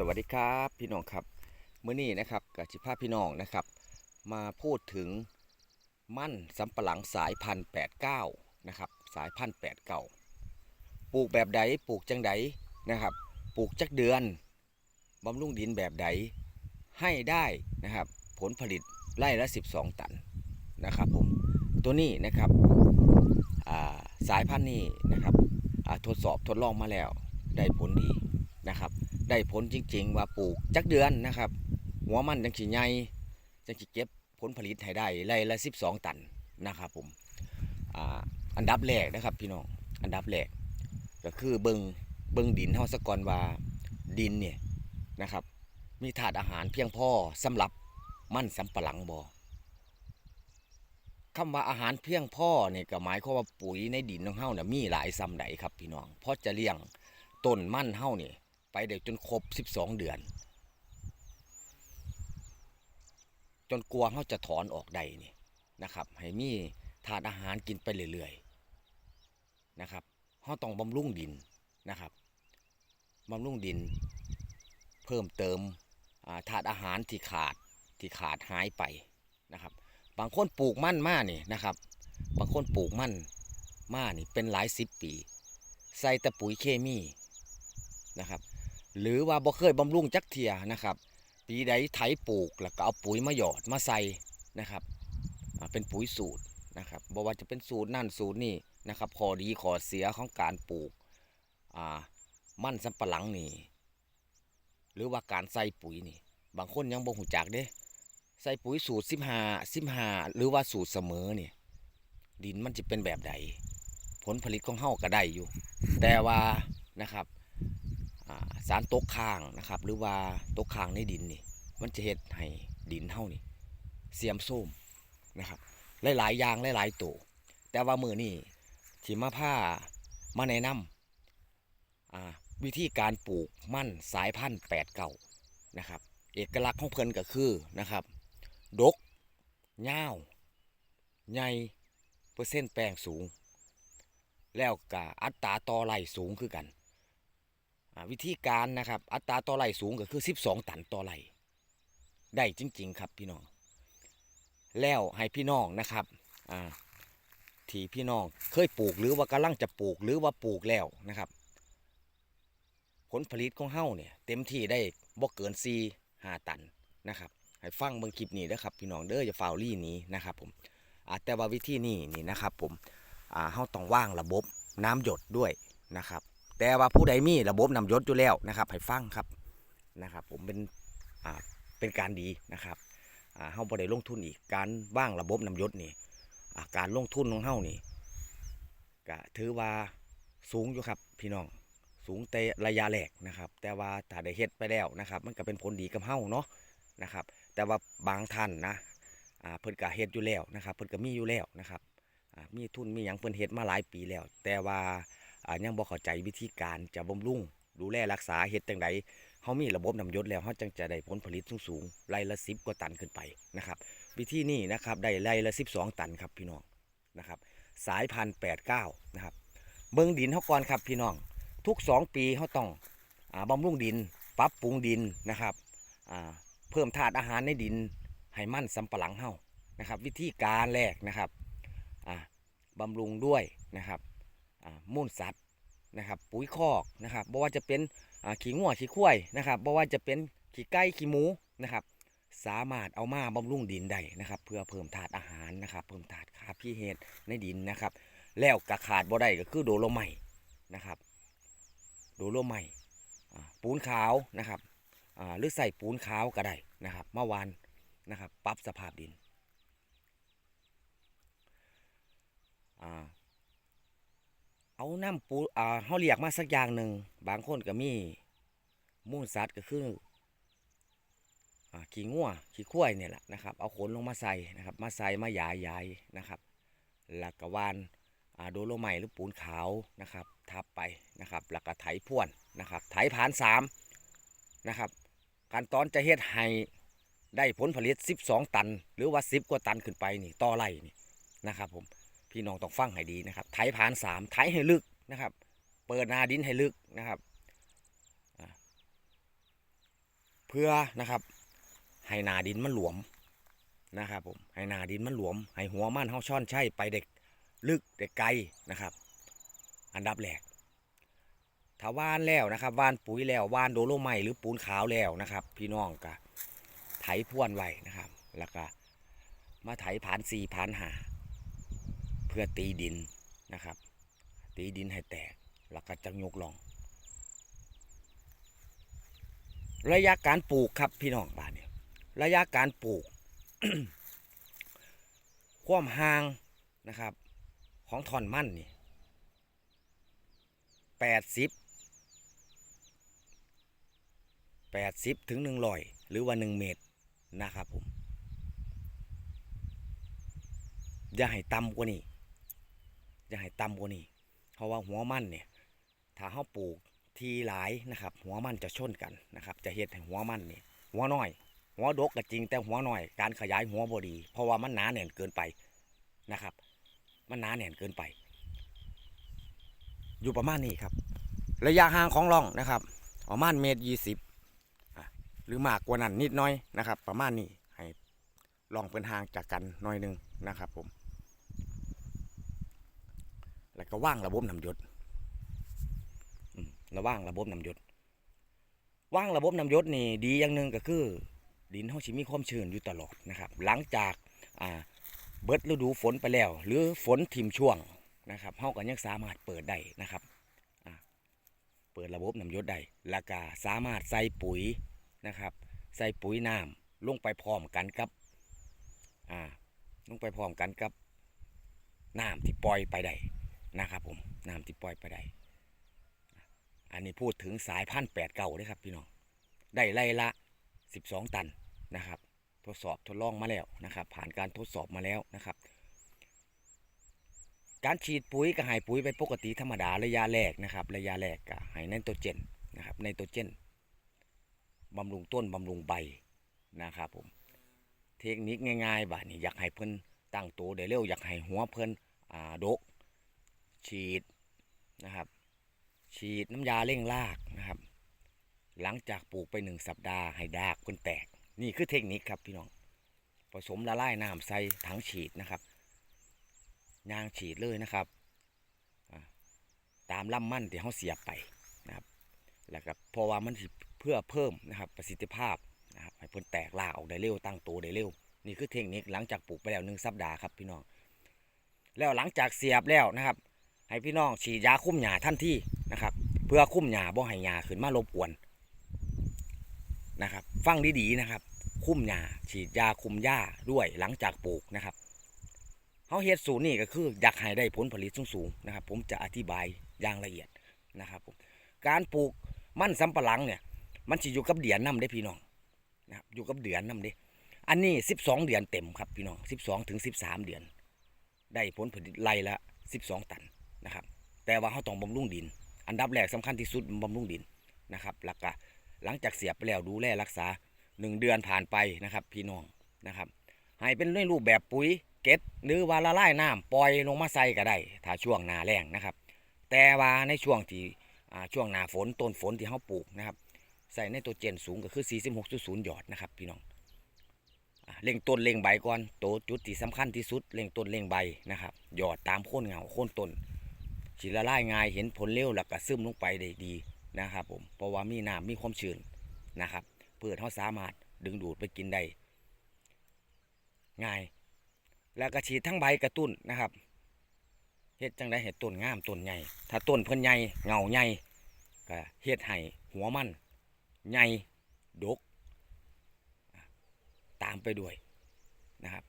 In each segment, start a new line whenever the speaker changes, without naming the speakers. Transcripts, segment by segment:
สวัสดีครับพี่น้องครับเมื่อนี้นะครับกับจิภาพพี่น้องนะครับ มาพูดถึงมั่นสำปะหลังสายพันธุ์89นะครับสายพันธุ์89ปลูกแบบใดปลูกจังใดนะครับ ปลูกจักเดือนบำรุงดินแบบใดให้ได้นะครับผลผลิตไร่ละ 12 ตันนะครับผมตัวนี้นะครับาสายพันธุ์นี้นะครับทดสอบทดลองมาแล้วได้ผลดีนะครับ ได้ผลจริง ๆ ว่าปลูกจักเดือนนะครับ หัวมันจังสิใหญ่จังสิเก็บผลผลิตให้ได้ไร่ละ 12 ตันนะครับผมอันดับแรกนะครับพี่น้องอันดับแรกก็คือเบิงเบิงดินเฮาสะก่อนว่าดินเนี่ยนะครับ มีถาดอาหารเพียงพอสำหรับมันสำปะหลังบ่คำว่าอาหารเพียงพอเนี่ยก็หมายความว่าปุ๋ยในดินของเฮาเนี่ยมีหลายซ้ำใดครับพี่น้องเพราะจะเลี้ยงต้นมันเฮาเนี่ย ไปเด็กจนครบ12เดือน จนกลัวเขาจะถอนออกได้นี่นะครับให้มีทานอาหารกินไปเรื่อยๆนะครับเขาต้องบำรุงดินนะครับบำรุงดิน เพิ่มเติมอ่าธาตุอาหารที่ขาดที่ขาดหายไปนะครับ บางคนปลูกมั่นมานี่นะครับ บางคนปลูกมั่นมานี่เป็นหลายสิบปี ใส่แต่ปุ๋ยเคมีนะครับ หรือว่าบ่เคยบำรุงจักเทียนะครับ ปีใดไถปลูกแล้วก็เอาปุ๋ยมาหยอดมาใส่นะครับเป็นปุ๋ยสูตรนะครับบ่ว่าจะเป็นสูตรนั่นสูตรนี่นะครับข้อดีข้อเสียของการปลูกอ่ามันสำปะหลังนี่หรือว่าการใส่ปุ๋ยนี่บางคนยังบ่หูจักเด้ใส่ปุ๋ยสูตร15 15หรือว่าสูตรเสมอนี่ดินมันจะเป็นแบบใดผลผลิตของเฮาก็ได้อยู่ แต่ว่านะครับ สารตกค้างนะครับ หรือว่าตกค้างในดินนี่ มันจะเฮ็ดให้ดินเฮานี่เสียมโทรมนะครับ หลายๆอย่างหลายๆตัวแต่ว่ามือนี่ที่มาผ้ามาแนะนำอ่าวิธีการปลูกมั่นสายพันธุ์แปดเก่านะครับ เอกลักษณ์ของเพิ่นก็คือนะครับ ดกยาวใหญ่เปอร์เซ็นต์แป้งสูง แล้วก็อัตราต่อไร่สูงคือกัน วิธีการนะครับ อัตราต่อไร่สูงก็คือ 12 ตันต่อไร่ได้จริง ๆ ครับพี่น้อง แล้วให้พี่น้องนะครับที่พี่น้องเคยปลูกหรือว่ากำลังจะปลูกหรือว่าปลูกแล้วนะครับ ผลผลิตของเฮ้าเนี่ย เต็มที่ได้บ่เกิน4 5ตันนะครับ ให้ฟังเบิ่งคลิปนี้นะครับ พี่น้องเด้ออย่าฟาวลี่นี้นะครับ ผมแต่ว่าวิธีนี้นี่นะครับ ผมเฮ้าต้องว่างระบบน้ำหยดด้วยนะครับ แต่ว่าผู้ใดมีระบบนำยศอยู่แล้วนะครับให้ฟังครับนะครับ ผมเป็นอ่าเป็นการดีนะครับอ่าเฮาบ่ได้ลงทุนอีกการว่างระบบนำยศนี่อ่าการลงทุนของเฮานี่ก็ถือว่าสูงอยู่ครับพี่น้องสูงแต่ระยะแรกนะครับ แต่ว่าถ้าได้เฮ็ดไปแล้วนะครับ มันก็เป็นผลดีกับเฮาเนาะนะครับ แต่ว่าบางท่านนะอ่าเพิ่นก็เฮ็ดอยู่แล้วนะครับ เพิ่นก็มีอยู่แล้วนะครับอ่ามีทุนมีหยังเพิ่นเฮ็ดมาหลายปีแล้ว แต่ว่า ยังบ่เข้าใจวิธีการจะบำรุงดูแลรักษาเฮ็ดจังไดเฮามีระบบนำยศแล้วเฮาจึงจะได้ผลผลิตสูงๆไร่ละ10กว่าตันขึ้นไปนะครับวิธีนี้นะครับได้ไร่ละ12ตันครับพี่น้องนะครับสายพันธุ์89นะครับเบิ่งดินเฮาก่อนครับพี่น้อง ทุก2ปีเฮาต้องอ่าบำรุงดินปรับปรุงดินนะครับอ่าเพิ่มธาตุอาหารในดินให้มันสำปะหลังเฮานะครับ วิธีการแรกนะครับอ่าบำรุงด้วยนะครับ มูลสัตว์นะครับ ปุ๋ยคอกนะครับบ่ว่าจะเป็นขี้งัวขี้ควายนะครับบ่ว่าจะเป็นขี้ไก่ขี้หมูนะครับ สามารถเอามาบำรุงดินได้นะครับ เพื่อเพิ่มธาตุอาหารนะครับ เพิ่มธาตุคาร์พีเฮดในดินนะครับ แล้วกระขาดบ่ได้ก็คือโดโลไมต์นะครับโดโลไม่ปูนขาวนะครับหรือใส่ปูนขาวก็ได้นะครับเมื่อวานนะครับปรับสภาพดิน เอาน้ำปูอ่าเขาเรียกมาสักอย่างหนึ่ง บางคนก็มีมูลสัตว์ก็คืออ่าขี้งัวขี้ข้วยเนี่ยแหละนะครับ เอาขนลงมาใส่นะครับ มาใส่มาหยายยายนะครับแล้วก็วานอ่าโดโลไมหรือปูนขาวนะครับ ทับไปนะครับแล้วก็ไถพ่วนนะครับ ไถผ่านสามนะครับ การตอนจะเฮ็ดให้ได้ผลผลิต 12 ตัน หรือว่า 10 กว่าตันขึ้นไปนี่ต่อไร่นี่นะครับผม พี่น้องต้องฟังให้ดีนะครับไถผ่านสามไถให้ลึกนะครับ เปิดนาดินให้ลึกนะครับอ่าพื่อนะครับให้นาดินมันหลวมนะครับผมให้นาดินมันหลวมให้หัวมันเฮาช่อนใช่ไปเด็กลึกเด็กไกลนะครับ อันดับแรกถ้าว่านแล้วนะครับว่านปุ๋ยแล้วว่านโดโลไมหรือปูนขาวแล้วนะครับ พี่น้องก็ไถพ่วนไว้นะครับ แล้วก็มาไถผ่านสี่ผ่านหา พื่อตีดินนะครับ ตีดินให้แตกแล้วก็จะยกลอง ระยะการปลูกครับพี่น้องบ้านเนี่ยระยะการปลูกความห่างนะครับ ของท่อนมั่นนี่แปดสิบแปดสิบถึงหนึ่งร้อยหรือว่าหนึ่งเมตรนะครับผม อย่าให้ต่ำกว่านี้ อย่าให้ต่ำกว่านี้ เพราะว่าหัวมันเนี่ยถ้าเขาปลูกทีหลายนะครับ หัวมันจะชนกันนะครับ จะเฮ็ดให้หัวมันนี่หัวน้อย หัวดกก็จริงแต่หัวน้อย การขยายหัวบดี เพราะว่ามันหนาแน่นเกินไปนะครับ มันหนาแน่นเกินไป อยู่ประมาณนี้ครับ ระยะห่างของร่องนะครับประมาณเมตรยี่สิบหรือมากกว่านั้นนิดน้อยนะครับ ประมาณนี้ให้ร่องเป็นห่างจากกันน้อยหนึงนะครับผม แล้วก็ว่างระบบน้ำหยศระว่างระบบน้ำหยศว่างระบบน้ำหยศนี่ดีอย่างหนึ่งก็คือ ดินเฮาสิมีความชื้นอยู่ตลอดนะครับ หลังจากอ่าเบิดฤดูฝนไปแล้ว หรือฝนทิมช่วงนะครับเฮาก็ยังสามารถเปิดได้นะครับเปิดระบบน้ำยศได้แล้วก็สามารถใส่ปุ๋ยนะครับ ใส่ปุ๋ยน้ำลงไปพร้อมกันกับอ่าลงไปพร้อมกันกับน้ำที่ปล่อยไปได้ นะครับผมน้ำที่ปล่อยไปได้อันนี้พูดถึงสายพันธุ์แปดเก่าเลยครับพี่น้องได้ไล่ละ12ตันนะครับ ทดสอบทดลองมาแล้วนะครับ ผ่านการทดสอบมาแล้วนะครับ การฉีดปุ๋ยก็ให้ปุ๋ยไปปกติธรรมดาระยะแรกนะครับ ระยะแรกก็ให้ไนโตรเจนนะครับไนโตรเจนบำรุงต้นบำรุงใบนะครับผมเทคนิคง่ายๆบ่านี้อยากให้เพิ่นตั้งตัวได้เร็วอยากให้หัวเพิ่นอ่าดก ฉีดนะครับ ฉีดน้ำยาเร่งรากนะครับ หลังจากปลูกไปหนึ่งสัปดาห์ให้ดากเพิ่นแตก นี่คือเทคนิคครับพี่น้อง ผสมละลายน้ำใส่ถังฉีดนะครับยางฉีดเลยนะครับ ตามลำมั่นที่เขาเสียบไปนะครับ แล้วก็เพราะว่ามันเพื่อเพิ่มนะครับประสิทธิภาพนะครับให้เพิ่นแตกลากออกได้เร็วตั้งตัวได้เร็ว นี่คือเทคนิคหลังจากปลูกไปแล้วหนึ่งสัปดาห์ครับพี่น้อง แล้วหลังจากเสียบแล้วนะครับ ให้พี่น้องฉีดยาคุ้มหญ้าทันที่นะครับ เพื่อคุ้มหญ้าบ่ให้หญ้าขึ้นมารบกวนนะครับ ฟังดีๆนะครับ คุ้มหญ้าฉีดยาคุมหญ้าด้วยหลังจากปลูกนะครับเขาเฮ็ดสูตรนี่ก็คืออยากให้ได้ผลผลิตสูงๆนะครับ ผมจะอธิบายอย่างละเอียดนะครับผมการปลูกมันสำปะหลังเนี่ย มันสิอยู่กับเดือนนํได้พี่น้องนะครับอยู่กับเดือนนํเด้อันนี้ 12 เดือนเต็มครับพี่น้อง 12 ถึง 13 เดือน ได้ผลผลิตไร่ละ 12 ตัน นะครับ แต่ว่าเขาต้องบำรุงดิน อันดับแรกสำคัญที่สุดบำรุงดินนะครับหลักกะหลังจากเสียบไปแล้วดูแลรักษาหนึ่งเดือนผ่านไปนะครับ พี่น้องนะครับให้เป็นในรูปแบบปุ๋ยเก็ดหรือว่าละลายน้ำปล่อยลงมาใส่ก็ได้ถ้าช่วงหนาแรงนะครับ แต่ว่าในช่วงที่ช่วงหนาฝนต้นฝนที่เขาปลูกนะครับ ใส่ในตัวเจนสูงก็คือ 46.0 หยอดนะครับ พี่น้องอเร่งต้นเร่งใบก่อนโตวจุดที่สำคัญที่สุดเร่งต้นเร่งใบนะครับ หยอดตามโค่นเหงาโค่นต้น ฉีดละลายง่ายเห็นผลเร็วแล้วก็ซึมลงไปได้ดีนะครับผมเพราะว่ามีน้ำมีความชื้นนะครับเพื่อเขาสามารถดึงดูดไปกินได้ง่าย แล้วก็ฉีดทั้งใบกระตุ้นนะครับเฮ็ดจังได้เห็ดต้นงามต้นใหญ่ ถ้าต้นเพิ่นใหญ่เงาใหญ่ก็เฮ็ดให้หัวมันใหญ่ดก ตามไปด้วยนะครับ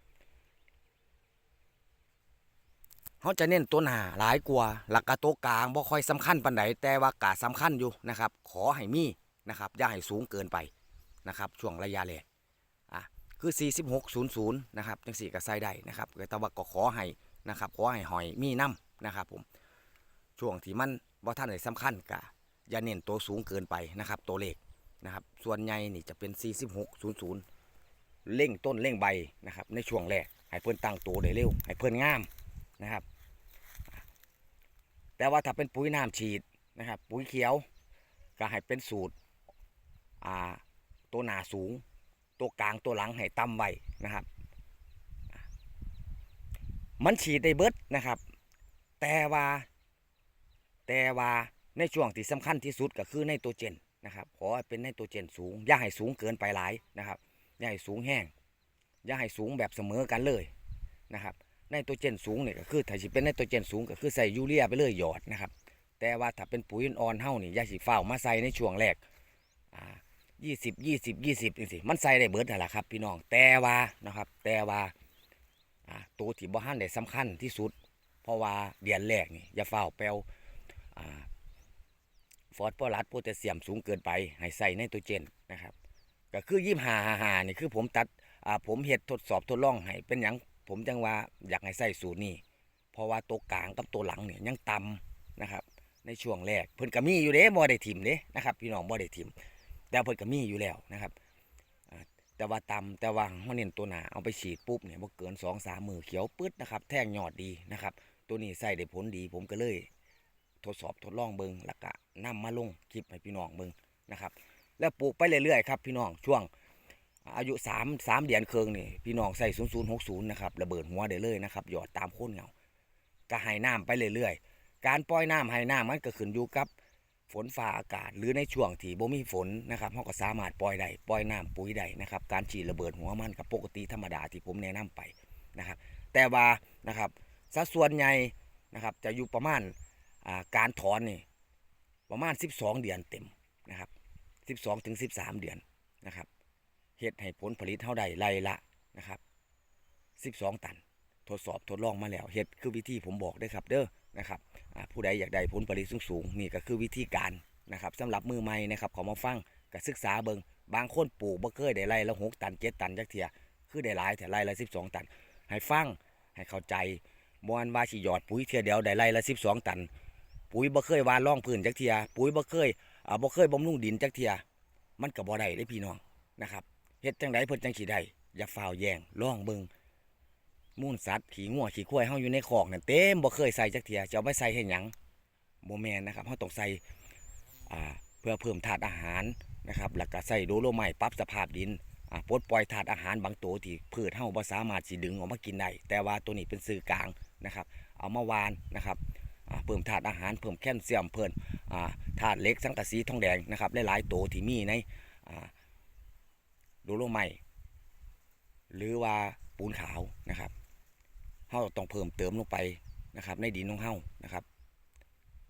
เขาจะเน้นตัวหนาหลายกว่าหลักกะโตกลางบ่ค่อยสำคัญปานใดแต่ว่ากาสำคัญอยู่นะครับ ขอให้มีนะครับอย่าให้สูงเกินไปนะครับช่วงระยะแรกอะคือ 4600นะครับจังสี่ก็ใส่ได้นะครับแต่ว่าก็ขอให้นะครับขอให้หอยมีน้ำนะครับผมช่วงที่มันบ่ท่านได้สำคัญกะอย่าเน้นตัวสูงเกินไปนะครับ ตัวเลขนะครับ ส่วนใหญ่นี่จะเป็น 4600เร่งต้นเร่งใบนะครับ ในช่วงแรกให้เพิ่นตั้งตัวได้เร็วให้เพิ่นงาม นะครับ แต่ว่าถ้าเป็นปุ๋ยน้ำฉีดนะครับ ปุ๋ยเขียวก็ให้เป็นสูตรอ่าตัวหนาสูง ตัวกลางตัวหลังให้ต่ำไว้นะครับ มันฉีดได้เบิดนะครับ แต่ว่า แต่ว่าในช่วงที่สำคัญที่สุดก็คือไนโตรเจนนะครับขอเป็นไนโตรเจนสูง อย่าให้สูงเกินไปหลายนะครับ อย่าให้สูงแห้ง อย่าให้สูงแบบเสมอกันเลยนะครับ ไนโตรเจนสูงเนี่ยก็คือถ้าสิเป็นไนโตรเจนสูงก็คือใส่ยูเรียไปเลยหยอดนะครับ แต่ว่าถ้าเป็นปุ๋ยอ่อนเฮ้านี่ยาสิฝ้าวมาใส่ในช่วงแรกอ่ายี่สิบยี่สิบยี่สิบนี่สิมันใส่ได้เบิดนั่นแหละครับ พี่น้องแต่ว่านะครับ แต่ว่าอ่าตัวที่บ่ฮั่นได้สำคัญที่สุด เพราะว่าเดือนแรกนี่อย่าฝ้าวแปลวอ่าฟอสฟอรัสโพแทสเซียมสูงเกินไปให้ใส่ไนโตรเจนนะครับ ก็คือยี่ห้าหานี่คือผมตัดอ่าผมเฮ็ดทดสอบทดลองให้เป็นหยัง ผมจังว่าอยากให้ใส่สูตรนี้เพราะว่าตัวกลางกับตัวหลังเนี่ยยังต่ำนะครับ ในช่วงแรกเพิ่นก็มีอยู่เด้บ่ได้ทิมเด้นะครับ พี่น้องบ่ได้ทิมแต่เพิ่นก็มีอยู่แล้วนะครับแต่ว่าต่ำแต่ว่าเฮาเน้นตัวหนาเอาไปฉีดปุ๊บเนี่ยบ่เกิน2 3มือเขียวปึ๊ดนะครับ แท่งยอดดีนะครับ ตัวนี้ใส่ได้ผลดีผมก็เลยทดสอบทดลองเบิงแล้วก็นำมาลงคลิปให้พี่น้องเบิงนะครับ แล้วปลูกไปเรื่อยๆครับพี่น้องช่วง อายุ3 3เดือนเคืองนี่พี่น้องใส่0060นย์หกศูนย์นะครับระเบิดหัวได้เลยนะครับหยอดตามโคนเงาก็ให้น้ำไปเรื่อยๆ การปล่อยน้ำให้น้ำมันก็ขึ้นอยู่กับฝนฟ้าอากาศ หรือในช่วงที่บ่มีฝนนะครับเราก็สามารถปล่อยได้ปล่อยน้ำปุ๋ยได้นะครับ การฉีดระเบิดหัวมันกับปกติธรรมดาที่ผมแนะนำไปนะครับ แต่ว่านะครับสัดส่วนใหญ่นะครับจะอยู่ประมาณาการถอนนี่ประมาณ 12 เดือนเต็มนะครับ 12ถึง13 เดือนนะครับ เฮ็ดให้ผลผลิตเท่าใดไรละนะครับ 12 ตัน ทดสอบทดลองมาแล้วเฮ็ดคือวิธีผมบอกได้ครับ เด้อนะครับผู้ใดอยากได้ผลผลิตสูงๆนี่ก็คือวิธีการนะครับสำหรับมือใหม่นะครับขอมาฟังก็ศึกษาเบิงบางคนปลูกบ่เคยได้ไร่ละหกตันเจ็ดตันจักเทียคือได้หลายแต่ไรละ12ตัน ให้ฟังให้เข้าใจบ่อันว่าสิหยอดปุ๋ยเทียเดียวได้ไร่ละ12ตัน ปุ๋ยบ่เคยวานร่องพื้นจักเทีย ปุ๋ยบ่เคยอ่าบ่เคยบำรุงดินจักเทีย มันก็บ่ได้เด้พี่น้องนะครับ เฮ็ดจังไดเพิ่นจังสิได้อย่าฝ่าวแยงล่องเบิงมูลสัตว์ขี่งัวขี่ควายเฮาอยู่ในคอกนั่นเต็มบ่เคยใส่จักเทียจะเอาไปใส่เฮ็ดหยังบ่แม่นนะครับเฮาต้องใส่อ่าเพื่อเพิ่มธาตุอาหารนะครับแล้วก็ใส่โดโลไมต์ปรับสภาพดินอ่าปลดปล่อยธาตุอาหารบางตัวที่พืชเฮาบ่สามารถสิดึงออกมากินได้แต่ว่าตัวนี้เป็นสื่อกลางนะครับ เอามาวานนะครับอ่าเพิ่มธาตุอาหารเพิ่มแคลเซียมเพิ่มอ่าธาตุเหล็กสังกะสีทองแดงนะครับหลายๆตัวที่มีในอ่า ดูโลไมต์หรือว่าปูนขาวนะครับเฮาต้องเพิ่มเติมลงไปนะครับ ในดินของเฮานะครับ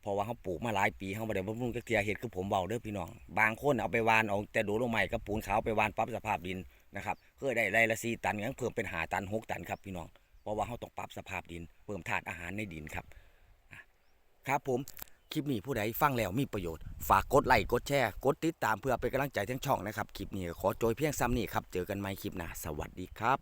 เพราะว่าเฮาปลูกมาหลายปีเฮาบ่ได้บำรุงจักเทียเฮ็ดคือผมเว้าเด้อพี่น้อง บางคนเอาไปวานเอาแต่ดูโลใหม่กับปูนขาวไปวานปรับสภาพดินนะครับเคยได้ไรละ4ตันยังเพิ่มเป็น5ตัน6ตันครับพี่น้องเพราะว่าเฮาต้องปรับสภาพดิน เพิ่มธาตุอาหารในดินครับครับผม คลิปนี้ผู้ใดฟังแล้วมีประโยชน์ ฝากกดไลค์กดแชร์กดติดตามเพื่อเป็นกำลังใจทั้งช่องนะครับ คลิปนี้ขอโจยเพียงซ้ำนี่ครับ เจอกันใหม่คลิปหน้าสวัสดีครับ